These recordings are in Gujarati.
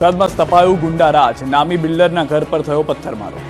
બોટાદમાં સ્થપાયું ગુંડારાજ નામી બિલ્ડરના ઘર પર થયો પથ્થરમારો.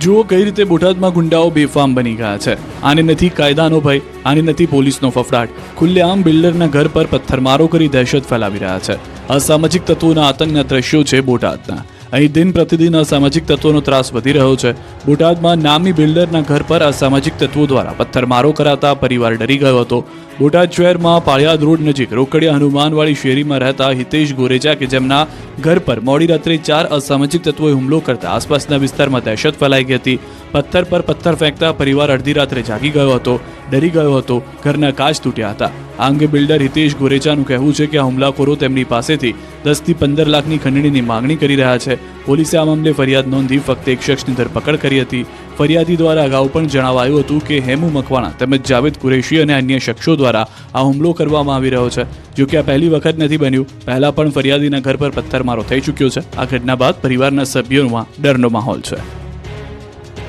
જુઓ કઈ રીતે બોટાદમાં ગુંડાઓ બેફામ બની ગયા છે. આને નથી કાયદાનો ભય, આને નથી પોલીસનો ફફડાટ. ખુલ્લેઆમ બિલ્ડરના ઘર પર પથ્થરમારો કરી દહેશત ફેલાવી રહ્યા છે. અસામાજિક તત્વોના આતંકના દ્રશ્યો છે બોટાદના. અહીં દિન પ્રતિદિન અસામાજિક તત્વોનો ત્રાસ વધી રહ્યો છે. બોટાદમાં નામી બિલ્ડરના ઘર પર અસામાજિક તત્વો દ્વારા પથ્થરમારો કરાતા પરિવાર ડરી ગયો હતો. બોટાદ શહેરમાં પાળિયાદ રોડ નજીક રોકડિયા હનુમાનવાળી શેરીમાં રહેતા હિતેશ ગોરેજા કે જેમના ઘર પર મોડી રાત્રે ચાર અસામાજિક તત્વોએ હુમલો કરતા આસપાસના વિસ્તારમાં દહેશત ફેલાઈ ગઈ હતી. પથ્થર પર પથ્થર ફેંકતા પરિવાર અડધી રાત્રે જાગી ગયો હતો, ડરી ગયો હતો, ઘરના કાચ તૂટ્યા હતા. આ અંગે બિલ્ડર હિતેશ ગોરેચાનું કહેવું છે કે આ હુમલાખોરો તેમની પાસેથી દસથી પંદર લાખની ખંડણીની માંગણી કરી રહ્યા છે. પોલીસે આ મામલે ફરિયાદ નોંધી ફક્ત એક શખ્સની ધરપકડ કરી હતી. ફરિયાદી દ્વારા અગાઉ પણ જણાવાયું હતું કે હેમુ મકવાણા તેમજ જાવેદ કુરેશી અને અન્ય શખ્સો દ્વારા આ હુમલો કરવામાં આવી રહ્યો છે. જો કે આ પહેલી વખત નથી બન્યું, પહેલા પણ ફરિયાદીના ઘર પર પથ્થરમારો થઈ ચૂક્યો છે. આ ઘટના બાદ પરિવારના સભ્યોમાં ડરનો માહોલ છે.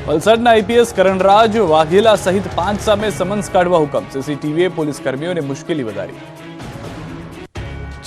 વલસાડના આઈપીએસ કરણરાજ વાઘેલા સહિત પાંચ સામે સમન્સ કાઢવા હુકમ. સીસીટીવીએ પોલીસ કર્મીઓને મુશ્કેલી વધારી.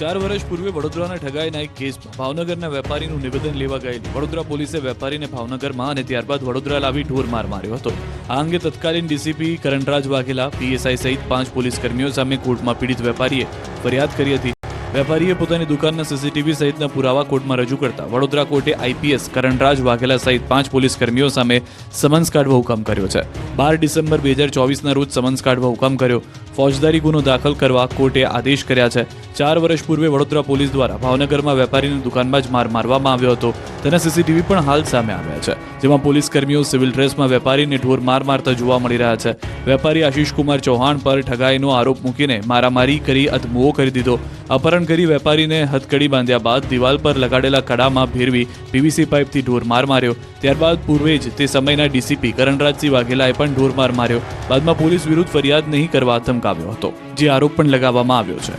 ચાર વર્ષ પૂર્વે વડોદરાના ઠગાઈના એક કેસમાં ભાવનગરના વેપારીનું નિવેદન લેવા ગયેલી વડોદરા પોલીસે વેપારીને ભાવનગરમાં અને ત્યારબાદ વડોદરા લાવી ઢોર માર માર્યો હતો. આ અંગે તત્કાલીન ડીસીપી કરણરાજ વાઘેલા, પીએસઆઈ સહિત પાંચ પોલીસ કર્મીઓ સામે કોર્ટમાં પીડિત વેપારીએ ફરિયાદ કરી હતી. વેપારીએ પોતાની દુકાનના સીસીટીવી સહિતના પુરાવા કોર્ટમાં રજૂ કરતા વડોદરા કોર્ટે આઈપીએસ કરણરાજ વાઘેલા સહિત પાંચ પોલીસ કર્મીઓ સામે સમન્સ કાઢવા હુકમ કર્યો છે. બાર ડિસેમ્બર બે હજાર ચોવીસના રોજ સમન્સ કાઢવા હુકમ કર્યો. ફોજદારી ગુનો દાખલ કરવા કોર્ટે આદેશ કર્યા છે. ચાર વર્ષ પૂર્વે વડોદરા પોલીસ દ્વારા ભાવનગરમાં વેપારીની દુકાનમાં જ માર મારવામાં આવ્યો હતો. તેના સીસીટીવી પણ હાલ સામે આવ્યા છે. જેમાં પોલીસ કર્મીઓ સિવિલ ડ્રેસમાં વેપારીને ઢોર માર મારતા જોવા મળી રહ્યા છે. વેપારી આશીષ કુમાર ચૌહાણ પર ઠગાઈનો આરોપ મૂકીને મારામારી કરી અધમુઓ કરી દીધો. અપહરણ કરી વેપારીને હથકડી બાંધ્યા બાદ દિવાલ પર લગાડેલા કડામાં ભેરવી પીવીસી પાઇપથી ઢોર માર માર્યો. ત્યારબાદ પૂર્વે જ તે સમયના ડીસીપી કરણરાજસિંહ વાઘેલાએ પણ ઢોર માર માર્યો. બાદમાં પોલીસ વિરુદ્ધ ફરિયાદ નહીં કરવા ધમકાવ્યો હતો, જે આરોપ પણ લગાવવામાં આવ્યો છે.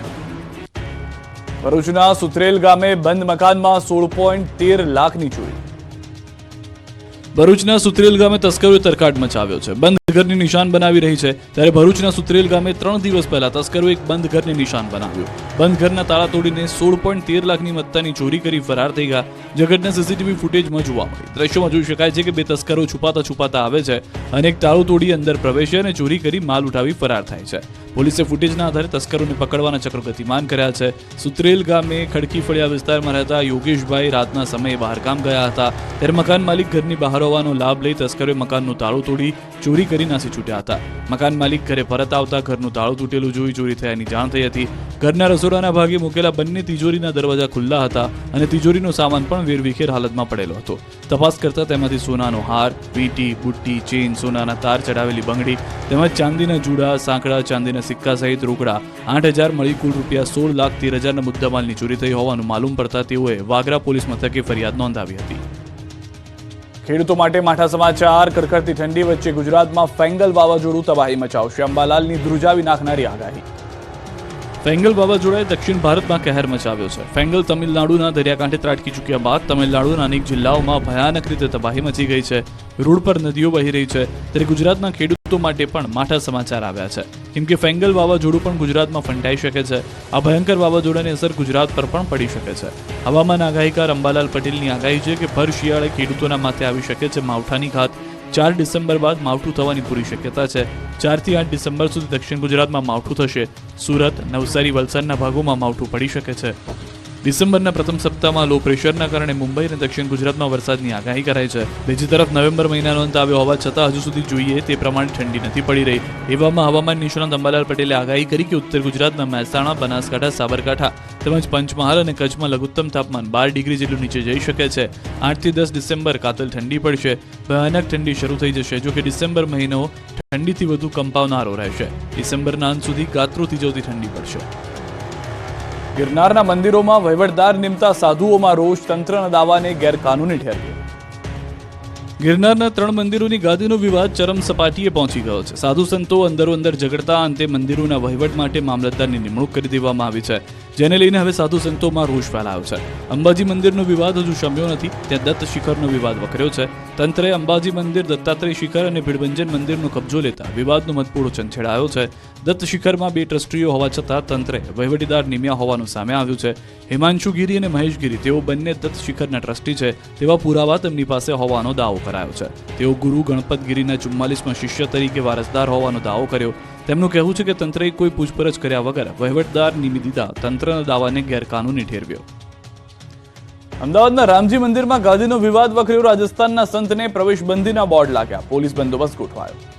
ભરૂચના સુત્રેલ ગામે બંધ મકાનમાં સોળ પોઈન્ટ તેર લાખની ચોરી. ભરૂચના સુત્રેલ ગામે તસ્કરોએ તરકાટ મચાવ્યો છે. બંધ ઘરની નિશાન બનાવી રહી છે. ત્યારે ભરૂચના સુત્રેલ ગામે ત્રણ દિવસ પહેલા તસ્કરોએ એક બંધ ઘરને નિશાન બનાવ્યું. બંધ ઘરના તાળા તોડીને સોળ પોઈન્ટ તેર લાખની મત્તાની ચોરી કરી ફરાર થઈ ગયા. જે સીસીટીવી ફૂટેજમાં જોવા મળી. દ્રશ્યોમાં જોઈ શકાય છે કે બે તસ્કરો છુપાતા છુપાતા આવે છે અને એક તાળું તોડી અંદર પ્રવેશે અને ચોરી કરી માલ ઉઠાવી ફરાર થાય છે. પોલીસે ફૂટેજના આધારે તસ્કરોને પકડવાના ચક્રો ગતિમાન કર્યા છે. સુત્રેલ ગામે ખડકી ફળિયા વિસ્તારમાં રહેતા યોગેશભાઈ રાતના સમયે બહારગામ ગયા હતા. ત્યારે મકાન માલિક ઘરની બહાર હોવાનો લાભ લઈ તસ્કરોએ મકાનનું તાળું તોડી ચોરી કરી નાસી છૂટ્યા હતા. મકાન માલિક ઘરે પરત આવતા ઘરનું તાળું તૂટેલું જોઈ ચોરી થયાની જાણ થઈ હતી. ઘરના રસોડાના ભાગે મૂકેલા બંને તિજોરીના દરવાજા ખુલ્લા હતા અને તિજોરીનો સામાન પણ વેરવિખેર હાલતમાં પડેલો હતો. તપાસ કરતા તેમાંથી સોનાનો હાર વીંટી બુટ્ટી, ચેન, સોનાના તાર ચડાવેલી બંગડી તેમજ ચાંદીના જુડા, સાંકડા, ચાંદીના સિક્કા સહિત રોકડા આઠ હજાર મળી કુલ રૂપિયા સોળ લાખ તેર હજારના મુદ્દામાલની ચોરી થઈ હોવાનું માલુમ પડતા તેઓએ વાગરા પોલીસ મથકે ફરિયાદ નોંધાવી હતી. ખેડૂતો માટે માઠા સમાચાર કરકરતી ઠંડી વચ્ચે ગુજરાતમાં ફેંગલ વાવાઝોડું તબાહી મચાવશે. અંબાલાલની ધ્રુજાવી નાખનારી આગાહી. ફેંગલ વાવાઝોડાએ દક્ષિણ ભારતમાં કહેર મચાવ્યો છે. ફેંગલ તમિલનાડુના દરિયાકાંઠે ત્રાટકી ચૂક્યા બાદ તમિલનાડુના અનેક જિલ્લાઓમાં ભયાનક રીતે તબાહી મચી ગઈ છે. રોડ પર નદીઓ વહી રહી છે. ત્યારે ગુજરાતના ખેડૂતો માટે પણ માઠા સમાચાર આવ્યા છે. કેમ કે ફેંગલ વાવાઝોડું પણ ગુજરાતમાં ફંટાઈ શકે છે. આ ભયંકર વાવાઝોડાની અસર ગુજરાત પર પણ પડી શકે છે. હવામાન આગાહીકાર અંબાલાલ પટેલની આગાહી છે કે ભર શિયાળે ખેડૂતોના માથે આવી શકે છે માવઠાની ઘાત. ચાર ડિસેમ્બર બાદ માવઠું થવાની પૂરી શક્યતા છે. ચારથી આઠ ડિસેમ્બર સુધી દક્ષિણ ગુજરાતમાં માવઠું થશે. સુરત, નવસારી, વલસાડના ભાગોમાં માવઠું પડી શકે છે. ડિસેમ્બરના પ્રથમ સપ્તાહમાં લો પ્રેશરના કારણે મુંબઈ અને દક્ષિણ ગુજરાતમાં વરસાદની આગાહી કરાઈ છે. બીજી તરફ નવેમ્બર મહિનાનો અંત આવ્યો હોવા છતાં હજુ સુધી જોઈએ તે પ્રમાણે ઠંડી નથી પડી રહી. એવામાં હવામાન નિષ્ણાત અંબાલાલ પટેલે આગાહી કરી કે ઉત્તર ગુજરાતના મહેસાણા, બનાસકાંઠા, સાબરકાંઠા તેમજ પંચમહાલ અને કચ્છમાં લઘુત્તમ તાપમાન બાર ડિગ્રી જેટલું નીચે જઈ શકે છે. આઠથી દસ ડિસેમ્બર કાતલ ઠંડી પડશે. ભયાનક ઠંડી શરૂ થઈ જશે જો કે ડિસેમ્બર મહિનો ઠંડીથી વધુ કંપાવનારો રહેશે. ડિસેમ્બરના અંત સુધી ગાત્રો થીજવતી ઠંડી પડશે. ગિરનારના મંદિરોમાં વહીવટદાર નિમતા સાધુઓમાં રોષ તંત્રના દાવાને ગેરકાનૂની ઠેરવ્યો ગિરનારના ત્રણ મંદિરોની ગાદીનો વિવાદ ચરમ સપાટીએ પહોંચી ગયો છે. સાધુ સંતો અંદરો અંદર ઝઘડતા અંતે મંદિરોના વહીવટ માટે મામલતદારની નિમણૂક કરી દેવામાં આવી છે. જેને લઈને હવે સાધુ સંતોમાં રોષ ફેલાયો છે. અંબાજી મંદિરનો વિવાદ હજુ શમ્યો નથી. ત્યાં દત્ત શિખરનો વિવાદ વકર્યો છે. તંત્રે અંબાજી મંદિર દત્તાત્રેય શિખર અને ભીડભંજન મંદિરનો કબજો લેતા વિવાદનો મતપૂળો છંછેડાયો છે. દત્ત શિખરમાં બે ટ્રસ્ટીઓ હોવા છતાં તંત્રે વહીવટીદાર નિમ્યા હોવાનું સામે આવ્યું છે. હિમાંશુ ગીરી અને મહેશ ગીરી, તેઓ બંને દત્ત શિખરના ટ્રસ્ટી છે, તેવા પુરાવા તેમની પાસે હોવાનો દાવો કરાયો છે. તેઓ ગુરુ ગણપત ગીરીના ચુમ્માલીસમાં શિષ્ય તરીકે વારસદાર હોવાનો દાવો કર્યો. તેમનું કહેવું છે કે તંત્રએ કોઈ પૂછપરછ કર્યા વગર વહીવટદાર નિમી દીધા તંત્રના દાવાને ગેરકાનૂની ઠેરવ્યો. અમદાવાદના રામજી મંદિરમાં ગાદીનો વિવાદ વખર્યો. રાજસ્થાનના સંતને પ્રવેશબંધીના બોર્ડ લાગ્યા. પોલીસ બંદોબસ્ત ગોઠવાયો.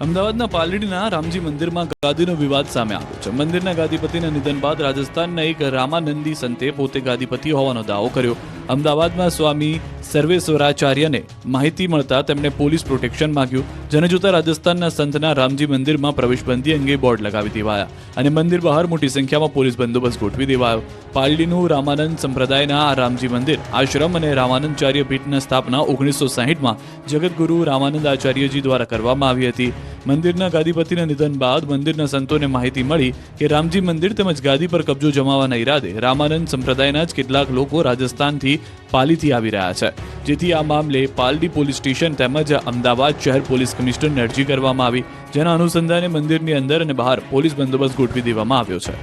અમદાવાદના પાલડીના રામજી મંદિરમાં ગાદીનો વિવાદ સામે આવ્યો છે. મંદિરના ગાદીપતિના નિધન બાદ રાજસ્થાનના એક રામાનંદી સંતે પોતે ગાદીપતિ હોવાનો દાવો કર્યો. અમદાવાદમાં સ્વામી સર્વેશ્વરાચાર્યને માહિતી મળતા તેમણે પોલીસ પ્રોટેક્શન માંગ્યું. જેને જોતા રાજસ્થાનના સંતના રામજી મંદિરમાં પ્રવેશબંધી અંગે બોર્ડ લગાવી દેવાયા અને મંદિર બહાર મોટી સંખ્યામાં પોલીસ બંદોબસ્ત ગોઠવી દેવાયો. પાલડીનું રામાનંદ સંપ્રદાયના આ રામજી મંદિર આશ્રમ અને રામાનંદચાર્ય પીઠના સ્થાપના ઓગણીસો સાહીઠમાં જગતગુરુ રામાનંદ આચાર્યજી દ્વારા કરવામાં આવી હતી. મંદિરના ગાદીપતિના નિધન બાદ મંદિરના સંતોને માહિતી મળી કે રામજી મંદિર તેમજ ગાદી પર કબજો જમાવાના ઈરાદે રામાનંદ સંપ્રદાયના જ કેટલાક લોકો રાજસ્થાનથી પાલીથી આવી રહ્યા છે. જેથી આ મામલે પાલડી પોલીસ સ્ટેશન તેમજ અમદાવાદ શહેર પોલીસ કમિશનરને અરજી કરવામાં આવી, જેના અનુસંધાને મંદિરની અંદર અને બહાર પોલીસ બંદોબસ્ત ગોઠવી દેવામાં આવ્યો છે.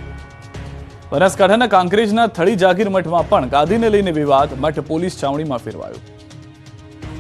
બનાસકાંઠાના કાંકરેજના થળી જાગીર મઠમાં પણ ગાદીને લઈને વિવાદ, મઠ પોલીસ છાવણીમાં ફેરવાયો.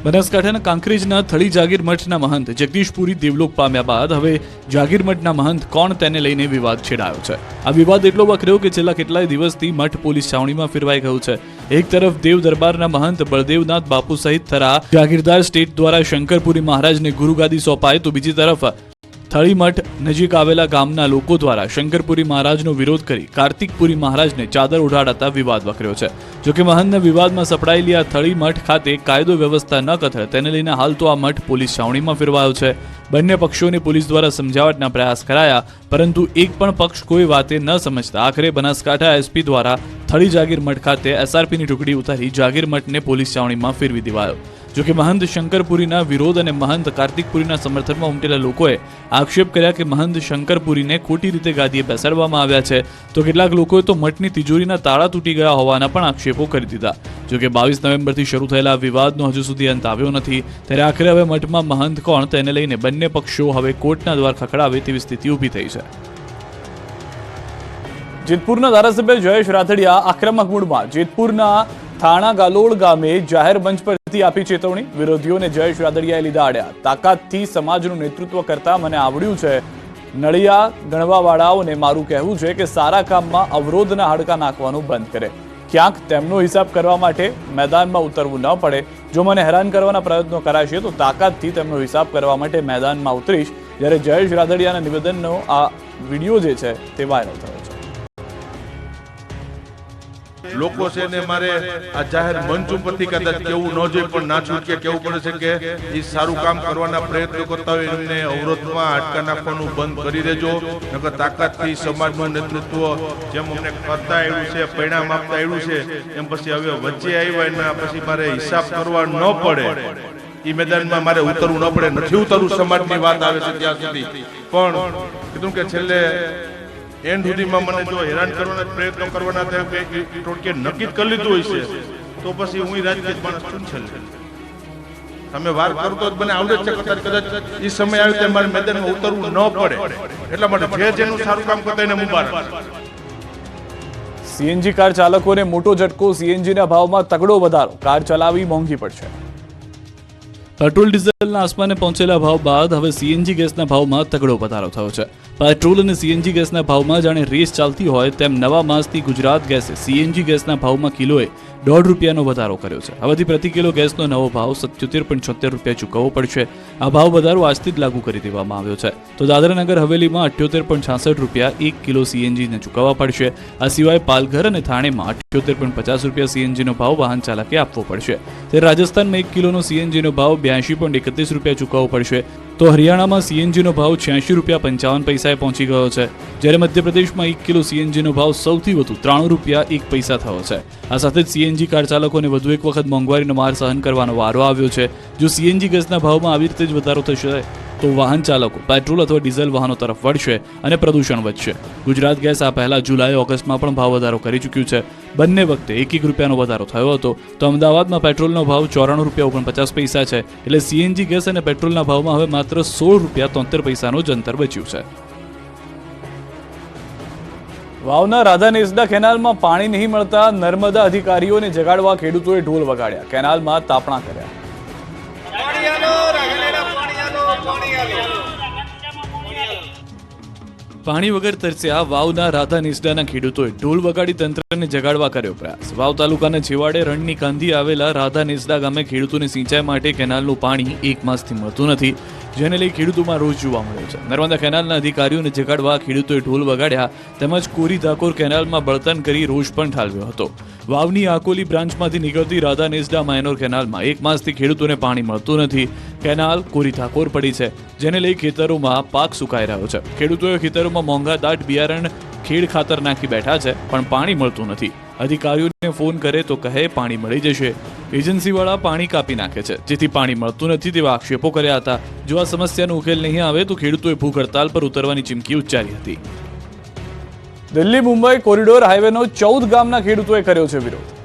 બનાસકાંઠાના કાંકરેજના થળી જાગીર મઠના મહંત જગદીશપુરી દેવલોક પામ્યા બાદ હવે જાગીર મઠના મહંત કોણ તેને લઈને વિવાદ છેડાયો છે? આ વિવાદ એટલો વકર્યો કે છેલ્લા કેટલાય દિવસથી મઠ પોલીસ છાવણીમાં ફેરવાઈ ગયું છે. એક તરફ દેવ દરબારના મહંત બળદેવનાથ બાપુ સહિત થરા જાગીરદાર સ્ટેટ દ્વારા શંકરપુરી મહારાજને ગુરુગાદી સોંપાય તો બીજી તરફ થળીમઠ નજીક આવેલા ગામના લોકો દ્વારા શંકરપુરી મહારાજનો વિરોધ કરી કાર્તિકપુરી મહારાજને ચાદર ઉડાડતા વિવાદ વકર્યો છે. જોકે મહંતના વિવાદમાં સપડાયેલી આ થળી મઠ ખાતે કાયદો વ્યવસ્થા ન કથળે, તેને લઈને હાલ તો આ મઠ પોલીસ છાવણીમાં ફેરવાયો છે. બંને પક્ષોને પોલીસ દ્વારા સમજાવટના પ્રયાસ કરાયા, પરંતુ એક પણ પક્ષ કોઈ વાતે ન સમજતા. આખરે બનાસકાંઠા એસપી દ્વારા થળી જાગીર મઠ ખાતે એસઆરપીની ટુકડી ઉતારી જાગીર મઠને પોલીસ છાવણીમાં ફેરવી દેવાયો. જોકે મહંત શંકરપુરીના વિરોધ અને મહંત કાર્તિકપુરીના સમર્થનમાં ઉમટેલા લોકોએ આક્ષેપ કર્યા કે મહંત શંકરપુરીને ખોટી રીતે ગાદીએ બેસાડવામાં આવ્યા છે. તો કેટલાક લોકોએ તો મઠની તિજોરીના તાળા તૂટી ગયા હોવાના પણ આક્ષેપો કરી દીધા. જોકે બાવીસ નવેમ્બરથી શરૂ થયેલા વિવાદનો હજુ સુધી અંત આવ્યો નથી. ત્યારે આખરે હવે મઠમાં મહંત કોણ તેને લઈને બંને પક્ષો હવે કોર્ટના દ્વાર ખખડાવે તેવી સ્થિતિ ઊભી થઈ છે. જેતપુરના ધારાસભ્ય જયેશ રાથડિયા આક્રમક મૂડમાં. જેતપુરના થાણા ગાલોડ ગામે જાહેર મંચ પરથી આપી ચેતવણી. વિરોધીઓને જયેશ રાદડિયાએ લીધા આડ્યા. તાકાતથી સમાજનું નેતૃત્વ કરતા મને આવડ્યું છે. નળિયા ગણવાવાળાઓને મારું કહેવું છે કે સારા કામમાં અવરોધના હાડકા નાખવાનું બંધ કરે. ક્યાંક તેમનો હિસાબ કરવા માટે મેદાનમાં ઉતરવું ન પડે. જો મને હેરાન કરવાના પ્રયત્નો કરાશે તો તાકાતથી તેમનો હિસાબ કરવા માટે મેદાનમાં ઉતરીશ. જ્યારે જયેશ રાદડિયાના નિવેદનનો આ વીડિયો જે છે તે વાયરલ થયો. લોકો છે ને મારે આ જાહેર મંચ ઉપરથી કદાચ કેવું ન જોઈએ પણ ના છૂટકે કેવું પડે છે કે એ સારું કામ કરવાના પ્રયત્નો કરતા હોય એમને અવરોધમાં આટકા નાખવાનું બંધ કરી દેજો, નકર તાકાતથી સમાજમાં નેતૃત્વ જેમ અમને કરતા આવ્યું છે, પરિણામ આપતા આવ્યું છે, એમ પછી હવે વચ્ચે આવ્યા એના પછી મારે હિસાબ કરવા ન પડે. એ મેદાનમાં મારે ઉતરવું ન પડે, નથી ઉતરવું, સમાજની વાત આવે છે ત્યાં સુધી. પણ કીધું કે છેલ્લે એન્ડ સુધીમાં મને જો હેરાન કરવાના પ્રયત્નો કરવાના થયા કે ટોટકે નક્કી કરી લીધું હોય તો પછી હું રાજકીય માણસ છું છે તમે વાર કરો તો મને આવડે છે કદાચ કદાચ એ સમય આવે ત્યારે મારે મેદાનમાં ઉતરવું ન પડે. એટલા માટે જે જેનું સારું કામ કરતા એને મુબારક સીએનજી કાર ચાલકોને મોટો ઝટકો, સીએનજીના ભાવમાં તગડો વધારો. કાર ચલાવવી મોંઘી પડશે. પેટ્રોલ ડીઝલના આસમાને પહોંચેલા ભાવ બાદ હવે સીએનજી ગેસના ભાવમાં તગડો વધારો થયો છે. પેટ્રોલ અને સીએનજી ગેસના ભાવમાં જાણે રેસ ચાલતી હોય તેમ નવા માસથી ગુજરાત ગેસે સીએનજી ગેસના ભાવમાં કિલોએ દોઢ રૂપિયાનો વધારો કર્યો છે. હવેથી પ્રતિ કિલો ગેસનો નવો ભાવ સત્યોતેર પોઈન્ટ છોતેર રૂપિયા ચૂકવવો પડશે. આ ભાવ વધારો આજથી જ લાગુ કરી દેવામાં આવ્યો છે. તો દાદરાનગર હવેલીમાં અઠ્યોતેર પોઈન્ટ છાસઠ રૂપિયા એક કિલો સીએનજીને ચૂકવવા પડશે. આ સિવાય પાલઘર અને થાણેમાં અઠ્યોતેર પોઈન્ટ પચાસ રૂપિયા સીએનજીનો ભાવ વાહન ચાલકે આપવો પડશે. ત્યારે રાજસ્થાનમાં એક કિલોનો સીએનજીનો ભાવ બ્યાસી પોઈન્ટ એકત્રીસ રૂપિયા ચૂકવવો પડશે. તો હરિયાણામાં સીએનજીનો ભાવ છ્યાસી રૂપિયા પંચાવન પૈસાએ પહોંચી ગયો છે. જ્યારે મધ્યપ્રદેશમાં એક કિલો સીએનજીનો ભાવ સૌથી વધુ ત્રાણું રૂપિયા એક પૈસા થયો છે. આ સાથે જ સીએનજી કાર ચાલકોને વધુ એક વખત મોંઘવારીનો માર સહન કરવાનો વારો આવ્યો છે. જો સીએનજી ગેસના ભાવમાં આવી રીતે જ વધારો થશે તો વાહન ચાલકો પેટ્રોલ અથવા ડીઝલ વાહનો તરફ વળશે અને પ્રદૂષણ વધશે. ગુજરાત ગેસ આ પહેલા જુલાઈ, ઓગસ્ટમાં પણ ભાવ વધારો કરી ચૂક્યું છે. બંને વખતે એક એક રૂપિયાનો વધારો થયો હતો. તો અમદાવાદમાં પેટ્રોલનો ભાવ ચોરાણું રૂપિયા ઓગણપચાસ પૈસા છે. એટલે સીએનજી ગેસ અને પેટ્રોલના ભાવમાં હવે માત્ર સોળ રૂપિયા તોતેર પૈસાનું જ અંતર બચ્યું છે. વાવના રાધા નેસડા કેનાલમાં પાણી નહીં મળતા નર્મદા અધિકારીઓને જગાડવા ખેડૂતોએ ઢોલ વગાડ્યા. કેનાલમાં તાપણા કર્યા. પાણી વગર તરસ્યા વાવના રાધા નિસડાના ખેડૂતોએ ઢોલ વગાડી તંત્રને જગાડવા કર્યો પ્રયાસ. વાવ તાલુકાના છેવાડે રણની કાંધી આવેલા રાધા નિસડા ગામે ખેડૂતોને સિંચાઈ માટે કેનાલનું પાણી એક માસથી મળતું નથી, જેને લઈ ખેડૂતોમાં રોજ જોવા મળ્યો છે. નર્મદા કેનાલના અધિકારીઓને જગાડવા ખેડૂતોએ ઢોલ વગાડ્યા, તેમજ કોરી ધાકોર કેનાલમાં બળતણ કરી રોષ પણ ઠાલવ્યો હતો. વાવની આકોલી બ્રાન્ચમાંથી નીકળતી રાધા નેસડા માયનોર કેનાલમાં એક માસથી ખેડૂતોને પાણી મળતું નથી. કેનાલ કોરી ઠાકોર પડી છે, જેને લઈ ખેતરોમાં પાક સુકાઈ રહ્યો છે. ખેડૂતોએ ખેતરોમાં મોંઘા દાટ બિયારણ, ખેડ ખાતર નાખી બેઠા છે, પણ પાણી મળતું નથી. અધિકારીઓને ફોન કરે તો કહે પાણી મળી જશે. એજન્સીવાળા પાણી કાપી નાખે છે, જેથી પાણી મળતું નથી તેવા આક્ષેપો કર્યા હતા. જો આ સમસ્યાનો ઉકેલ નહીં આવે તો ખેડૂતોએ ભૂખ હડતાલ પર ઉતરવાની ચીમકી ઉચ્ચારી હતી. દિલ્હી મુંબઈ કોરિડોર હાઈવેનો ચૌદ ગામના ખેડૂતોએ કર્યો છે વિરોધ.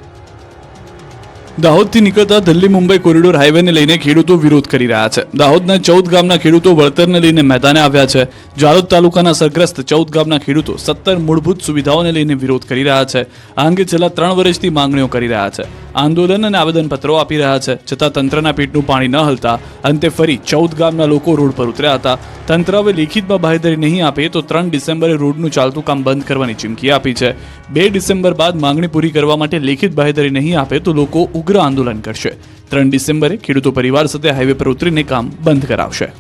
દાહોદથી નીકળતા દિલ્હી મુંબઈ કોરિડોર હાઈવેને લઈને ખેડૂતો વિરોધ કરી રહ્યા છે. દાહોદના ચૌદ ગામના ખેડૂતો વળતરને લઈને મેદાને આવ્યા છે. જાલોદ તાલુકાના સરગ્રસ્ત ચૌદ ગામના ખેડૂતો સત્તર મૂળભૂત સુવિધાઓને લઈને વિરોધ કરી રહ્યા છે. આ અંગે છેલ્લા ત્રણ વર્ષથી માંગણીઓ કરી રહ્યા છે. આંદોલન અને આવેદનપત્રો આપી રહ્યા છે. છતાં તંત્રના પેટનું પાણી ન હલતા અંતે ફરી ચૌદ ગામના લોકો રોડ પર ઉતર્યા હતા. તંત્ર હવે લેખિતમાં બાહેધરી નહીં આપે તો ત્રણ ડિસેમ્બરે રોડનું ચાલતું કામ બંધ કરવાની ચીમકી આપી છે. બે ડિસેમ્બર બાદ માંગણી પૂરી કરવા માટે લેખિત બાહેધરી નહીં આપે તો લોકો ઉગ્ર આંદોલન કરશે. ત્રણ ડિસેમ્બરે ખેડૂતો પરિવાર સાથે હાઈવે પર ઉતરીને કામ બંધ કરાવશે.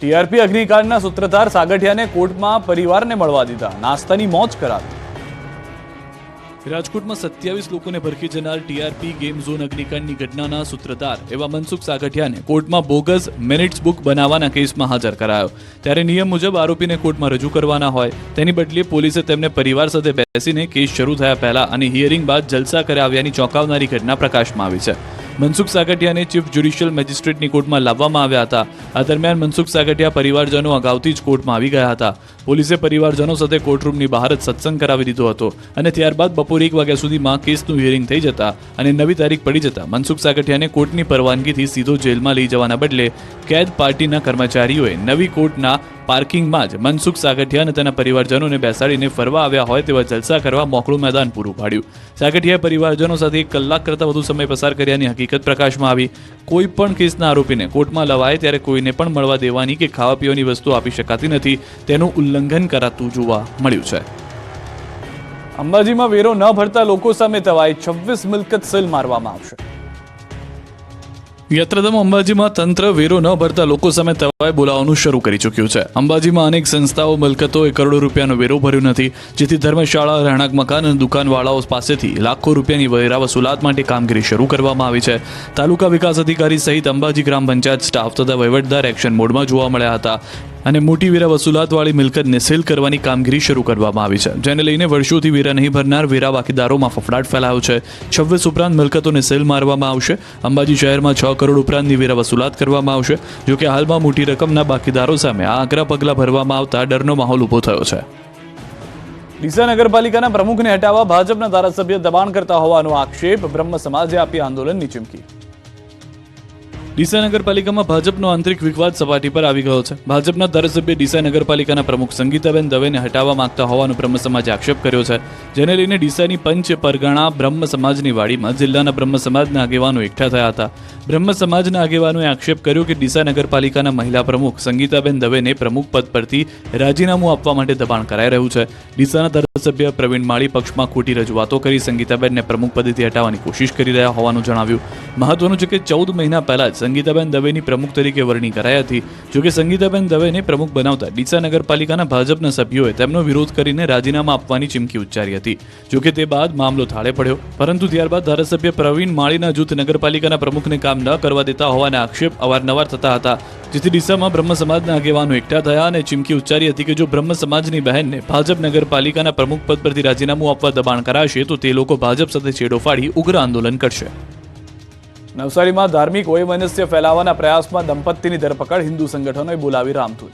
ટીઆરપી અગ્નિકાંડના સૂત્રધાર સાગઠિયાને કોર્ટમાં પરિવારને મળવા દીધા. નાસ્તાની મોજ કરાવી. રાજકોટમાં સત્યાવીસ લોકોને ભરખી જનાર ટીઆરપી ગેમ ઝોન અગ્નિકાંડની ઘટનાના સૂત્રધાર એવા મનસુખ સાગઠિયાને કોર્ટમાં બોગસ મિનિટ્સ બુક બનાવવાના કેસમાં હાજર કરાયો. ત્યારે નિયમ મુજબ આરોપીને કોર્ટમાં રજૂ કરવાના હોય, તેની બદલે પોલીસે તેમને પરિવાર સાથે બેસીને કેસ શરૂ થયા પહેલા અને હિયરિંગ બાદ જલસા કરાવ્યાની ચોંકાવનારી ઘટના પ્રકાશમાં આવી છે. મનસુખ સાગઠિયાને ચીફ જ્યુડિશિયલ મેજિસ્ટ્રેટની કોર્ટમાં લાવવામાં આવ્યા હતા. આ દરમિયાન મનસુખ સાગઠિયા પરિવારજનો અગાઉથી જ કોર્ટમાં આવી ગયા હતા. પોલીસે પરિવારજનો સાથે કોર્ટરૂમની બહાર જ સત્સંગ કરાવી દીધો હતો અને ત્યારબાદ બપોરે એક વાગ્યા સુધીમાં કેસનું હિયરિંગ થઈ જતા અને નવી તારીખ પડી જતા મનસુખ સાગઠિયાને કોર્ટની પરવાનગીથી સીધો જેલમાં લઈ જવાના બદલે કેદ પાર્ટીના કર્મચારીઓએ નવી કોર્ટના પાર્કિંગમાં જ મનસુખ સાગઠિયા અને તેના પરિવારજનોને બેસાડીને ફરવા આવ્યા હોય તેવા જલસા કરવા મોકળું મેદાન પૂરું પાડ્યું. સાગઠિયાએ પરિવારજનો સાથે એક કલાક કરતાં વધુ સમય પસાર કર્યાની હકીકત પ્રકાશમાં આવી. કોઈ પણ કેસના આરોપીને કોર્ટમાં લવાય ત્યારે કોઈને પણ મળવા દેવાની કે ખાવા પીવાની વસ્તુ આપી શકાતી નથી. તેનું ઉલ્લંઘન કરાતું જોવા મળ્યું છે. અંબાજીમાં વેરો ન ભરતા લોકો સામે તવાઈ છવ્વીસ મિલકત સીલ મારવામાં આવશે. યાત્રાધામ અંબાજીમાં તંત્ર વેરો ન ભરતા લોકો સામે તવાય બોલાવવાનું શરૂ કરી ચૂક્યું છે. અંબાજીમાં અનેક સંસ્થાઓ મિલકતોએ કરોડો રૂપિયાનો વેરો ભર્યો નથી જેથી ધર્મશાળા રહેણાંક મકાન અને દુકાનવાળાઓ પાસેથી લાખો રૂપિયાની વેરા વસૂલાત માટે કામગીરી શરૂ કરવામાં આવી છે. તાલુકા વિકાસ અધિકારી સહિત અંબાજી ગ્રામ પંચાયત સ્ટાફ તથા વહીવટદાર એક્શન મોડમાં જોવા મળ્યા હતા. અને મોટી વેરા વસૂલાતવાળી મિલકતને સીલ કરવાની કામગીરી શરૂ કરવામાં આવી છે. જેને લઈને વર્ષોથી વેરા નહીં ભરનાર વેરા બાકીદારોમાં ફફડાટ ફેલાયો છે. છવ્વીસ ઉપરાંત મિલકતોને સીલ મારવામાં આવશે. અંબાજી શહેરમાં છ કરોડ ઉપરાંતની વેરા વસૂલાત કરવામાં આવશે જોકે હાલમાં મોટી રકમના બાકીદારો સામે આ આકરા પગલાં ભરવામાં આવતા ડરનો માહોલ ઊભો થયો છે. ડીસા નગરપાલિકાના પ્રમુખને હટાવવા ભાજપના ધારાસભ્ય દબાણ કરતા હોવાનો આક્ષેપ બ્રહ્મ સમાજે આપી આંદોલનની ચીમકી. ડીસા નગરપાલિકામાં ભાજપનો આંતરિક વિવાદ સપાટી પર આવી ગયો છે. ભાજપના ધારાસભ્ય ડીસા નગરપાલિકાના પ્રમુખ સંગીતાબેન દવેને હટાવવા માંગતા હોવાનો બ્રહ્મ સમાજે આક્ષેપ કર્યો છે. જેને લઈને ડીસાની પંચ પરગણા બ્રહ્મ સમાજની વાડીમાં જિલ્લાના બ્રહ્મ સમાજના આગેવાનો એકઠા થયા હતા. બ્રહ્મ સમાજના આગેવાનોએ આક્ષેપ કર્યો કે ડીસા નગરપાલિકાના મહિલા પ્રમુખ સંગીતાબેન દવેને પ્રમુખ પદ પરથી રાજીનામું આપવા માટે દબાણ કરાઈ રહ્યું છે. ડીસાના ધારાસભ્ય પ્રવીણ માળી પક્ષમાં ખોટી રજૂઆતો કરી સંગીતાબેનને પ્રમુખ પદેથી હટાવવાની કોશિશ કરી રહ્યા હોવાનું જણાવ્યું. મહત્વનું છે કે ચૌદ મહિના પહેલા જ સંગીતાબેન દવેની પ્રમુખ તરીકે વરણી કરાઈ હતી. જોકે સંગીતાબેન દવેને પ્રમુખ બનાવતા ડીસા નગરપાલિકાના ભાજપના સભ્યોએ તેમનો વિરોધ કરીને રાજીનામા આપવાની ચીમકી ઉચ્ચારી હતી. જોકે તે બાદ મામલો થાળે પડ્યો. પરંતુ ત્યારબાદ ધારાસભ્ય પ્રવીણ માળીના જૂથ નગરપાલિકાના પ્રમુખને કામ ન કરવા દેતા હોવાના આક્ષેપ અવારનવાર થતા હતા. જેથી ડીસામાં બ્રહ્મ સમાજના આગેવાનો એકઠા થયા અને ચીમકી ઉચ્ચારી હતી કે જો બ્રહ્મ સમાજની બહેનને ભાજપ નગરપાલિકાના પ્રમુખ પદ પરથી રાજીનામું આપવા દબાણ કરાશે, તો તે લોકો ભાજપ સાથે છેડો ફાડી ઉગ્ર આંદોલન કરશે. નવસારીમાં ધાર્મિક વૈમનસ્ય ફેલાવવાના પ્રયાસમાં દંપતીની ધરપકડ હિન્દુ સંગઠનોએ બોલાવી રામધૂન.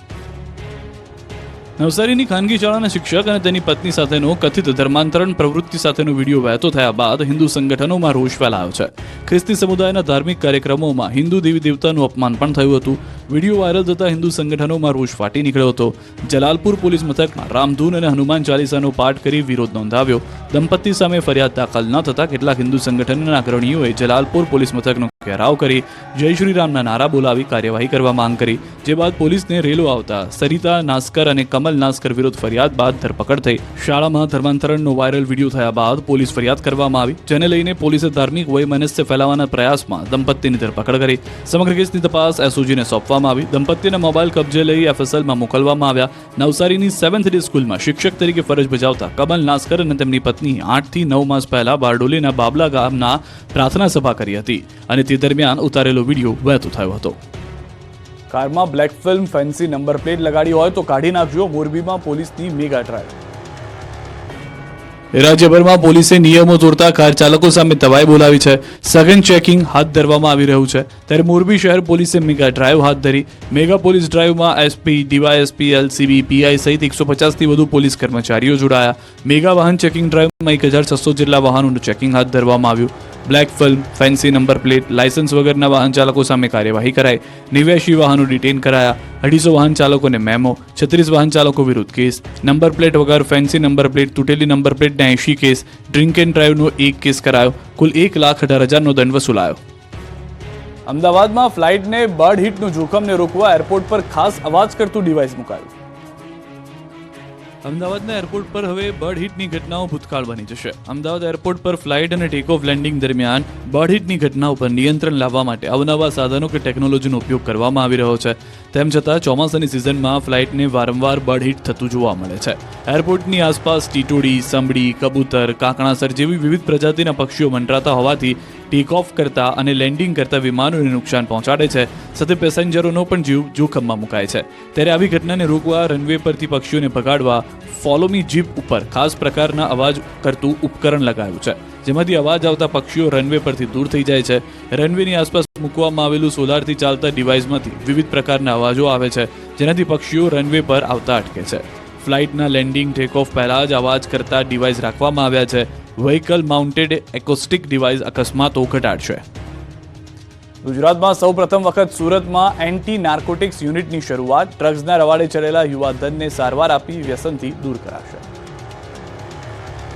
નવસારીની ખાનગી શાળાના શિક્ષક અને તેની પત્ની સાથેનો કથિત ધર્માંતરણ પ્રવૃત્તિ સાથેનો વીડિયો વહેતો થયા બાદ હિન્દુ સંગઠનોમાં રોષ ફેલાયો છે. ખ્રિસ્તી સમુદાયના ધાર્મિક કાર્યક્રમોમાં હિન્દુ દેવી દેવતાનું અપમાન પણ થયું હતું. વીડિયો વાયરલ થતા હિન્દુ સંગઠનોમાં રોષ ફાટી નીકળ્યો હતો. જલાલપુર પોલીસ મથકમાં રામધૂન અને હનુમાન ચાલીસાનો પાઠ કરી વિરોધ નોંધાવ્યો. દંપતી સામે ફરિયાદ દાખલ ન થતા કેટલાક હિન્દુ સંગઠનના અગ્રણીઓએ જલાલપુર પોલીસ મથકનો ઘેરાવ કરી જય શ્રી નારા બોલાવી કાર્યવાહી કરવા માંગ કરી. જે બાદ પોલીસને રેલો આવતા સરિતા નાસ્કર અને કમલ નાસ્કર વિરુદ્ધ ફરિયાદ બાદ ધરપકડ થઈ. શાળામાં ધર્માંતરણનો વાયરલ વીડિયો થયા બાદ પોલીસ ફરિયાદ કરવામાં આવી. જેને લઈને પોલીસે ધાર્મિક વૈમનસ્ય ફેલાવવાના પ્રયાસમાં દંપતીની ધરપકડ કરી. સમગ્ર કેસની તપાસ એસઓજીને સોંપવામાં આવી. દંપતીને મોબાઈલ કબજે લઈ એફએસએલમાં મોકલવામાં આવ્યા. નવસારીની સેવન્થ ડે સ્કૂલમાં શિક્ષક તરીકે ફરજ બજાવતા કમલ નાસ્કર અને તેમની પત્ની આઠથી નવ માસ પહેલા બારડોલીના બાબલા ગામના પ્રાર્થના સભા કરી હતી અને તે દરમિયાન ઉતારેલો વીડિયો વહેતો થયો હતો. કારમાં black film fancy number plate લગાડી હોય તો કાઢી નાખજો મોરબીમાં પોલીસની મેગા ડ્રાઈવ. રાજ્યભરમાં પોલીસે નિયમો તોડતા કાર ચાલકો સામે તવાઈ બોલાવી છે. સઘન ચેકિંગ હાથ ધરવામાં આવી રહ્યું છે. ત્યારે મોરબી શહેર પોલીસે મેગા ડ્રાઈવ હાથ ધરી મેગા પોલીસ ડ્રાઈવમાં એસપી ડીવાયએસપી એલસીબી પીઆઈ સહિત એકસો પચાસથી વધુ પોલીસ કર્મચારીઓ જોડાયા. મેગા વાહન ચેકિંગ ડ્રાઈવમાં એક હજાર છસો જેટલા વાહનોનું ચેકિંગ હાથ ધરવામાં આવ્યું. Black film, fancy number plate licence વગરના વાહન ચાલકો સામે કાર્યવાહી કરાઈ. નેવ્યાશી વાહનો ડિટેન કરાયા. અઢીસો વાહન ચાલકોને મેમો, છત્રીસ વાહન ચાલકો વિરુદ્ધ કેસ. નંબર પ્લેટ વગર ફેન્સી નંબર પ્લેટ, તૂટેલી નંબર પ્લેટના એંશી કેસ. ડ્રિંક એન્ડ ડ્રાઈવનો એક કેસ કરાયો. કુલ એક લાખ અઢાર હજારનો દંડ વસૂલાયો. અમદાવાદમાં ફ્લાઇટને બર્ડ હિટનું જોખમને રોકવા એરપોર્ટ પર ખાસ અવાજ કરતું ડિવાઇસ મુકાયું. અમદાવાદના એરપોર્ટ પર હવે બર્ડ હિટની ઘટનાઓ ભૂતકાળ બની જશે. અમદાવાદ એરપોર્ટ પર ફ્લાઇટ અને ટેક ઓફ લેન્ડિંગ દરમિયાન બર્ડ હિટની ઘટનાઓ પર નિયંત્રણ લાવવા માટે અવનવા સાધનો કે ટેકનોલોજીનો ઉપયોગ કરવામાં આવી રહ્યો છે. તેમ છતાં ચોમાસાની સિઝનમાં ફ્લાઇટને વારંવાર બર્ડ હિટ થતું જોવા મળે છે. એરપોર્ટની આસપાસ ટીટોડી સંબડી કબૂતર, કાંકણાસર જેવી વિવિધ પ્રજાતિના પક્ષીઓ મંડરાતા હોવાથી ટેક ઓફ કરતા અને લેન્ડિંગ કરતા વિમાનોને નુકસાન પહોંચાડે છે. સાથે પેસેન્જરોનો પણ જીવ જોખમમાં મુકાય છે. ત્યારે આવી ઘટનાને રોકવા રનવે પરથી પક્ષીઓને ભગાડવા ફોલોમી જીપ ઉપર ખાસ પ્રકારના અવાજ કરતું ઉપકરણ લગાવ્યું છે, જેમાંથી અવાજ આવતા પક્ષીઓ રનવે પરથી દૂર થઈ જાય છે. રનવેની આસપાસ મૂકવામાં આવેલું સોલારથી ચાલતા ડિવાઇસમાંથી વિવિધ પ્રકારના અવાજો આવે છે, જેનાથી પક્ષીઓ રનવે પર આવતા અટકે છે. ફ્લાઇટના લેન્ડિંગ ટેક ઓફ પહેલા જ અવાજ કરતા ડિવાઇસ રાખવામાં આવ્યા છે. વ્હીકલ માઉન્ટેડ એકોસ્ટિક ડિવાઇસ અકસ્માતો ઘટાડશે ગુજરાતમાં સૌ પ્રથમ વખત સુરતમાં એન્ટી નાર્કોટિક્સ યુનિટની શરૂઆત. ડ્રગ્સના રવાડે ચડેલા યુવાધનને સારવાર આપી વ્યસનથી દૂર કરાશે.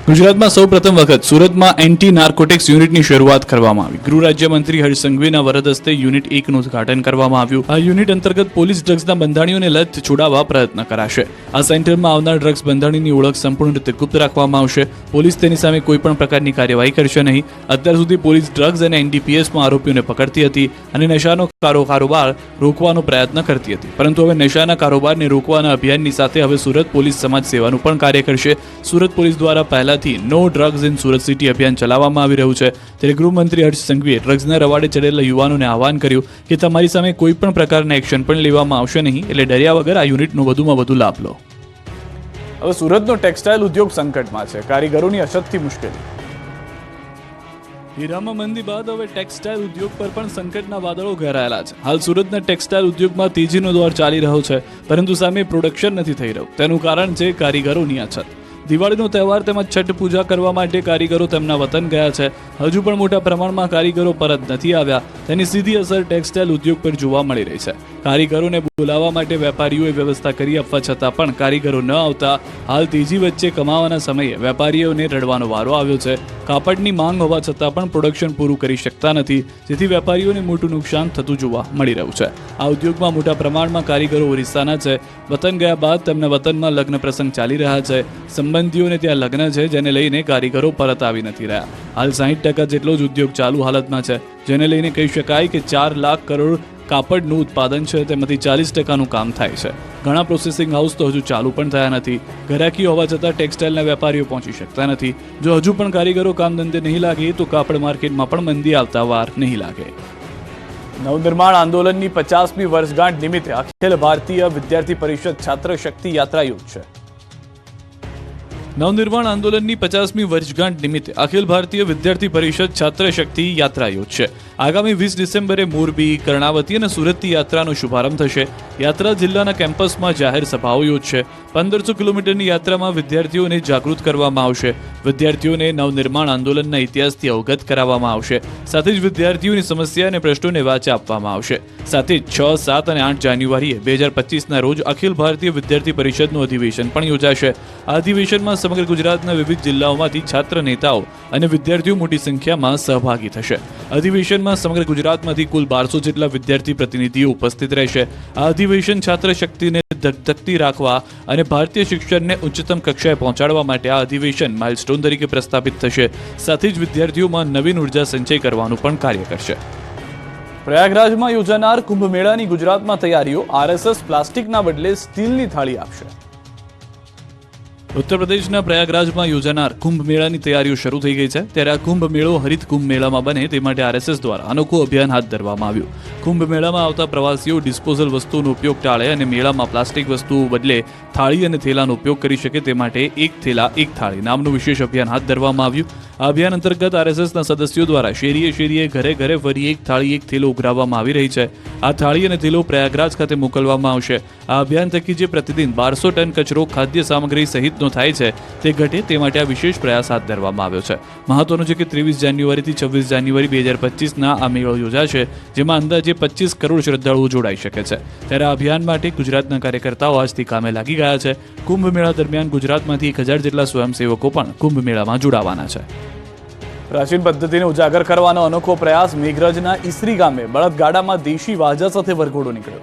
ગુજરાતમાં સૌ પ્રથમ વખત સુરતમાં એન્ટી નાર્કોટિક્સ યુનિટની શરૂઆત કરવામાં આવી. ગૃહ રાજ્યમંત્રી હર્ષ સંઘવીના વરદ હસ્તે યુનિટ એકનું ઉદઘાટન કરવામાં આવ્યું. આ યુનિટ અંતર્ગત પોલીસ ડ્રગ્સના બંધાણીઓને લત છોડાવવા પ્રયત્ન કરાશે. આ સેન્ટરમાં આવનાર ડ્રગ્સ બંધાણીની ઓળખ સંપૂર્ણ રીતે ગુપ્ત રાખવામાં આવશે. પોલીસ તેની સામે કોઈ પણ પ્રકારની કાર્યવાહી કરશે નહીં. અત્યાર સુધી પોલીસ ડ્રગ્સ અને એનડીપીએસમાં આરોપીઓને પકડતી હતી અને નશાનો કારો કારોબાર રોકવાનો પ્રયત્ન કરતી હતી. પરંતુ હવે નશાના કારોબારને રોકવાના અભિયાનની સાથે હવે સુરત પોલીસ સમાજ સેવાનું પણ કાર્ય કરશે. સુરત પોલીસ દ્વારા પહેલાથી no drugs in Surat city અભિયાન ચલાવવામાં આવી રહ્યું છે. ત્યારે ગૃહમંત્રી હર્ષ સંઘવીએ ડ્રગ્સના રવાડે ચડેલા યુવાનોને આહવાન કર્યું કે તમારી સામે કોઈ પણ પ્રકારના એક્શન પણ લેવામાં આવશે નહીં, એટલે ડર્યા વગર આ યુનિટનો વધુમાં વધુ લાભ લો. હવે સુરતનો ટેક્સટાઇલ ઉદ્યોગ સંકટમાં છે. કારીગરોની અછતથી મુશ્કેલી. હીરામાં મંદી બાદ હવે ટેક્સટાઇલ ઉદ્યોગ પર પણ સંકટના વાદળો ઘેરાયેલા છે. હાલ સુરતના ટેક્સટાઇલ ઉદ્યોગમાં તેજીનો દોર ચાલી રહ્યો છે, પરંતુ સામે પ્રોડક્શન નથી થઈ રહ્યું. તેનું કારણ છે કારીગરોની અછત. દિવાળીનો તહેવાર તેમજ છઠ પૂજા કરવા માટે કારીગરો તેમના વતન ગયા છે. હજુ પણ મોટા પ્રમાણમાં કારીગરો પરત નથી આવ્યા. તેની સીધી અસર ટેક્સટાઇલ ઉદ્યોગ પર જોવા મળી રહી છે. કારીગરોને બોલાવવા માટે વેપારીઓએ વ્યવસ્થા કરી આપવા છતાં પણ કારીગરો ન આવતા હાલ તેજી વચ્ચે કમાવાના સમયે વેપારીઓને રડવાનો વારો આવ્યો છે. કાપડની માંગ હોવા છતાં પણ પ્રોડક્શન પૂરું કરી શકતા નથી, જેથી વેપારીઓને મોટું નુકસાન થતું જોવા મળી રહ્યું છે. આ ઉદ્યોગમાં મોટા પ્રમાણમાં કારીગરો ઓરિસ્સાના છે. વતન ગયા બાદ તેમના વતનમાં લગ્ન પ્રસંગ ચાલી રહ્યા છે. સંબંધ સંબંધીઓને ત્યાં લગ્ન છે, જેને લઈને કારીગરો પરત આવી નથી રહ્યા. હાલ સાહીઠ ટકા જેટલો જ ઉદ્યોગ ચાલુ હાલતમાં છે, જેને લઈને કહી શકાય કે ચાર લાખ કરોડ કાપડનું ઉત્પાદન છે, તેમાંથી ચાલીસ ટકાનું કામ થાય છે. ઘણા પ્રોસેસિંગ હાઉસ તો હજુ ચાલુ પણ થયા નથી. ઘરાકી હોવા છતાં ટેક્સટાઇલના વેપારીઓ પહોંચી શકતા નથી. જો હજુ પણ કારીગરો કામ ધંધે નહીં લાગે, તો કાપડ માર્કેટમાં પણ મંદી આવતા વાર નહીં લાગે. નવનિર્માણ આંદોલનની પચાસમી વર્ષગાંઠ નિમિત્તે અખિલ ભારતીય વિદ્યાર્થી પરિષદ છાત્ર શક્તિ યાત્રા યોજશે નવનિર્માણ આંદોલનની પચાસમી વર્ષગાંઠ નિમિત્તે અખિલ ભારતીય વિદ્યાર્થી પરિષદ છાત્ર શક્તિ યાત્રા યોજશે આગામી વીસ ડિસેમ્બરે મોરબી, કર્ણાવતી અને સુરતથી યાત્રાનો શુભારંભ થશે. યાત્રા જિલ્લાના કેમ્પસમાં જાહેર સભાઓ યોજશે. પંદરસો કિલોમીટરની યાત્રામાં વિદ્યાર્થીઓને જાગૃત કરવામાં આવશે. વિદ્યાર્થીઓને નવનિર્માણ આંદોલનના ઇતિહાસથી અવગત કરાવવામાં આવશે. સાથે જ વિદ્યાર્થીઓની સમસ્યા અને પ્રશ્નોને વાચા આપવામાં આવશે. સાથે જ છ, સાત અને આઠ જાન્યુઆરીએ બે હજાર પચીસના રોજ અખિલ ભારતીય વિદ્યાર્થી પરિષદનું અધિવેશન પણ યોજાશે. આ અધિવેશનમાં સમગ્ર ગુજરાતના વિવિધ જિલ્લાઓમાંથી છાત્ર નેતાઓ અને વિદ્યાર્થીઓ મોટી સંખ્યામાં સહભાગી થશે. અધિવેશનમાં સમગ્ર ગુજરાતમાંથી કુલ બારસો જેટલા વિદ્યાર્થી પ્રતિનિધિઓ ઉપસ્થિત રહેશે. આ અધિવેશન છાત્ર શક્તિને ધગધગતી રાખવા અને ભારતીય શિક્ષણને ઉચ્ચતમ કક્ષાએ પહોંચાડવા માટે આ અધિવેશન માઇલસ્ટોન તરીકે પ્રસ્થાપિત થશે. સાથે જ વિદ્યાર્થીઓમાં નવીન ઊર્જા સંચય કરવાનું પણ કાર્ય કરશે. પ્રયાગરાજમાં યોજાનાર કુંભમેળાની ગુજરાતમાં તૈયારીઓ આરએસએસ પ્લાસ્ટિકના બદલે સ્ટીલની થાળી આપશે. ઉત્તર પ્રદેશના પ્રયાગરાજમાં યોજાનાર કુંભ મેળાની તૈયારીઓ શરૂ થઈ ગઈ છે. ત્યારે આ કુંભ મેળો હરિત કુંભ મેળામાં બને તે માટે આરએસએસ દ્વારા અનોખું અભિયાન હાથ ધરવામાં આવ્યું. કુંભ મેળામાં આવતા પ્રવાસીઓ ડિસ્પોઝલ વસ્તુઓનો ઉપયોગ ટાળે અને મેળામાં પ્લાસ્ટિક વસ્તુઓ બદલે થાળી અને થેલાનો ઉપયોગ કરી શકે તે માટે એક થેલા, એક થાળી નામનું વિશેષ અભિયાન હાથ ધરવામાં આવ્યું. આ અભિયાન અંતર્ગત આરએસએસના સદસ્યો દ્વારા શેરીએ શેરીએ ઘરે ઘરે ફરી એક થાળી, એક થેલો ઉઘરાવવામાં આવી રહી છે. આ થાળી અને થેલો પ્રયાગરાજ ખાતે મોકલવામાં આવશે. આ અભિયાન થકી જે પ્રતિદિન બારસો ટન કચરો, ખાદ્ય સામગ્રી સહિતનો થાય છે તે ઘટે તે માટે આ વિશેષ પ્રયાસ હાથ ધરવામાં આવ્યો છે. મહત્વનું છે કે ત્રેવીસ જાન્યુઆરીથી છવ્વીસ જાન્યુઆરી બે હજાર પચીસના આ મેળો યોજાશે, જેમાં અંદાજે પચીસ કરોડ શ્રદ્ધાળુઓ જોડાઈ શકે છે. ત્યારે આ અભિયાન માટે ગુજરાતના કાર્યકર્તાઓ આજથી કામે લાગી ગયા છે. કુંભ મેળા દરમિયાન ગુજરાતમાંથી એક હજાર જેટલા સ્વયંસેવકો પણ કુંભ મેળામાં જોડાવાના છે. પ્રાચીન પદ્ધતિને ઉજાગર કરવાનો અનોખો પ્રયાસ મેઘરજના ઈસરી ગામે બળદગાડામાં દેશી વાજા સાથે વરઘોડો નીકળ્યો.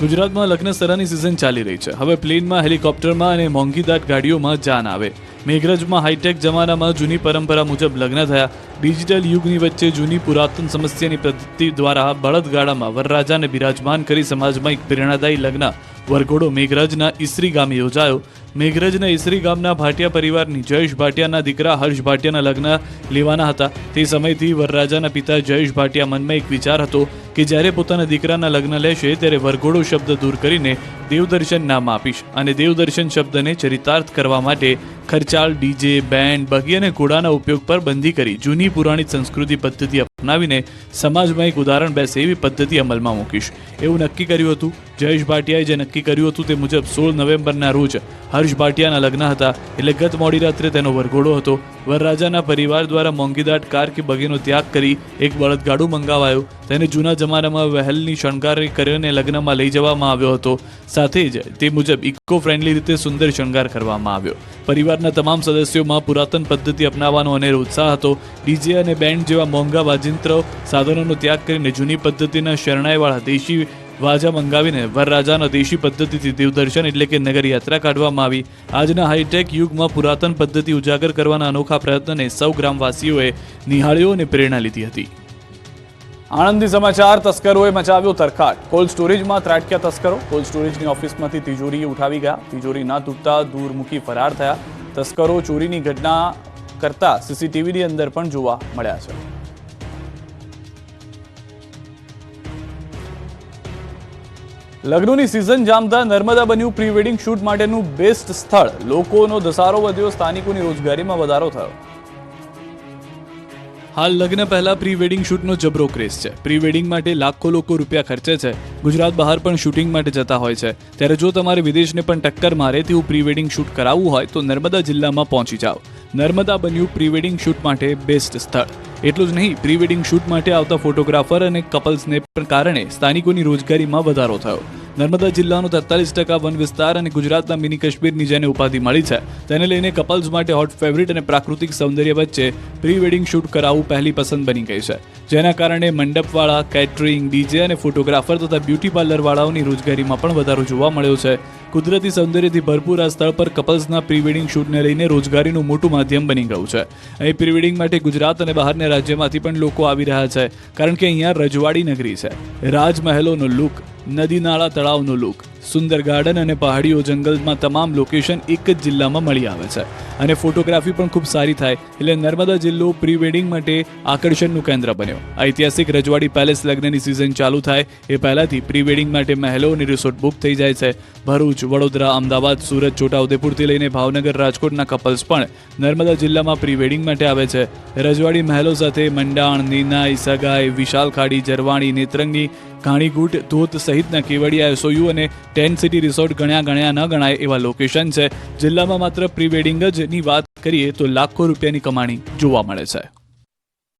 ગુજરાતમાં લગ્ન સરાની સિઝન ચાલી રહી છે. હવે પ્લેનમાં, હેલિકોપ્ટરમાં અને મોંઘીદાટ ગાડીઓમાં જાન આવે. મેઘરજમાં હાઈટેક જમાનામાં જૂની પરંપરા મુજબ લગ્ન થયા. ડિજિટલ યુગની વચ્ચે જૂની પુરાતન સમસ્યાની પદ્ધતિ દ્વારા બળદગાડામાં વરરાજાને બિરાજમાન કરી સમાજમાં એક પ્રેરણાદાયી લગ્ન વરઘોડો મેઘરજના ઈસરી ગામે યોજાયો. મેઘરજના ઈસરી ગામના ભાટિયા પરિવારની જયેશ ભાટિયાના દીકરા હર્ષ ભાટિયાના લગ્ન લેવાના હતા. તે સમયથી વરરાજાના પિતા જયેશ ભાટિયા મનમાં એક વિચાર હતો કે જ્યારે પોતાના દીકરાના લગ્ન લેશે ત્યારે વરઘોડો શબ્દ દૂર કરીને દેવદર્શન નામ આપીશ અને દેવદર્શન શબ્દને ચરિતાર્થ કરવા માટે ખર્ચાળ, ડીજે, બેન્ડ, બગી અને ઘોડાના ઉપયોગ પર બંધી કરી જૂની પુરાણી સંસ્કૃતિ પદ્ધતિ અપનાવીને સમાજમાં એક ઉદાહરણ બેસે એવી પદ્ધતિ અમલમાં મૂકીશ. એવું નક્કી કર્યું હતું, જયેશ ભાટિયાએ જે નક્કી કર્યું હતું તે મુજબ સોળ નવેમ્બરના રોજ હર્ષ ભાટિયાના લગ્ન હતા એટલે ગત મોડી રાત્રે તેનો વરઘોડો હતો. વરરાજાના પરિવાર દ્વારા મોંઘીદાટ કાર કે બગીનો ત્યાગ કરી એક બળદગાડું મંગાવાયું. તેને જૂના જમાનામાં વહેલની શણગાર કરીને લગ્નમાં લઈ જવામાં આવ્યો હતો. સાથે જ તે મુજબ ઇકો ફ્રેન્ડલી રીતે સુંદર શણગાર કરવામાં આવ્યો. પરિવારના તમામ સદસ્યોમાં પુરાતન પદ્ધતિ અપનાવવાનો અનેરો ઉત્સાહ હતો. ડીજે અને બેન્ડ જેવા મોંઘા વાજિંત્ર સાધનોનો ત્યાગ કરીને જૂની પદ્ધતિના શરણાઈવાળા દેશી વાજા મંગાવીને વરરાજાના દેશી પદ્ધતિથી દેવદર્શન એટલે કે નગર યાત્રા કાઢવામાં આવી. આજના હાઈટેક યુગમાં પુરાતન પદ્ધતિ ઉજાગર કરવાના અનોખા પ્રયત્નને સૌ ગ્રામવાસીઓએ નિહાળ્યો અને પ્રેરણા લીધી હતી. આણંદી સમાચાર, તસ્કરોએ મચાવ્યો તરખાટ. કોલ્ડ સ્ટોરેજમાં ત્રાટક્યા તસ્કરો. કોલ્ડ સ્ટોરેજની ઓફિસમાંથી તિજોરી ઉઠાવી ગયા. તિજોરી ના તૂટતા દૂર મૂકી ફરાર થયા. તસ્કરો ચોરીની ઘટના કરતા સીસીટીવીની અંદર પણ જોવા મળ્યા છે. લગ્નોની સિઝન જામતા નર્મદા બન્યું પ્રી વેડિંગ શૂટ માટેનું બેસ્ટ સ્થળ. લોકોનો ધસારો વધ્યો, સ્થાનિકોની રોજગારીમાં વધારો થયો. હાલ લગ્ન પહેલા પ્રી વેડિંગ શૂટનો જબરો ક્રેઝ છે. પ્રી વેડિંગ માટે લાખો લોકો રૂપિયા ખર્ચે છે. ગુજરાત બહાર પણ શૂટિંગ માટે જતા હોય છે. ત્યારે જો તમારે વિદેશને પણ ટક્કર મારે તેવું પ્રી વેડિંગ શૂટ કરાવવું હોય તો નર્મદા જિલ્લામાં પહોંચી જાઓ. નર્મદા બન્યું પ્રી વેડિંગ શૂટ માટે બેસ્ટ સ્થળ. એટલું જ નહીં પ્રી વેડિંગ શૂટ માટે આવતા ફોટોગ્રાફર અને કપલ્સને પણ કારણે સ્થાનિકોની રોજગારીમાં વધારો થયો. નર્મદા જિલ્લાનો તેતાલીસ ટકા વન વિસ્તાર અને ગુજરાતના મિની કાશ્મીરની જેને ઉપાધિ મળી છે, તેને લઈને કપલ્સ માટે હોટ ફેવરિટ અને પ્રાકૃતિક સૌંદર્ય વચ્ચે પ્રી વેડિંગ શૂટ કરાવવું પહેલી પસંદ બની ગઈ છે. જેના કારણે મંડપવાળા કેટરિંગ ડીજે અને ફોટોગ્રાફર તથા બ્યુટી પાર્લરવાળાઓની રોજગારીમાં પણ વધારો જોવા મળ્યો છે. કુદરતી સૌંદર્યથી ભરપૂર આ સ્થળ પર કપલ્સના પ્રી વેડિંગ શૂટને લઈને રોજગારીનું મોટું માધ્યમ બની ગયું છે. અહીં પ્રી વેડિંગ માટે ગુજરાત અને બહારના રાજ્યમાંથી પણ લોકો આવી રહ્યા છે, કારણ કે અહીંયા રજવાડી નગરી છે. રાજમહેલોનો લુક, નદી નાળા તળાવનો લુક સુંદર ગાર્ડન અને પહાડીઓ જંગલમાં તમામ લોકેશન એક જ જિલ્લામાં મળી આવે છે. અને ફોટોગ્રાફી પણ ખૂબ સારી થાય, એટલે નર્મદા જિલ્લો પ્રી વેડિંગ માટે આકર્ષણનું કેન્દ્ર બન્યો. ઐતિહાસિક રજવાડી પેલેસ લગ્નની સિઝન ચાલુ થાય, એ પહેલાથી પ્રી વેડિંગ માટે મહેલો અને રિસોર્ટ બુક થઈ જાય છે. ભરૂચ, વડોદરા, અમદાવાદ, સુરત, છોટાઉદેપુરથી લઈને ભાવનગર, રાજકોટના કપલ્સ પણ નર્મદા જિલ્લામાં પ્રી વેડિંગ માટે આવે છે. રજવાડી મહેલો સાથે મંડાણ, નીનાઈ, સગાઈ વિશાલ ખાડી જરવાણી, નેત્રંગી ઘાણીગુટ ધોત સહિતના કેવડિયા, એસઓયુ અને ટેન્ટ સિટી રિસોર્ટ ગણ્યા ગણ્યા ન ગણાય એવા લોકેશન છે. જિલ્લામાં માત્ર પ્રી વેડિંગ જ ની વાત કરીએ તો લાખો રૂપિયાની કમાણી જોવા મળે છે.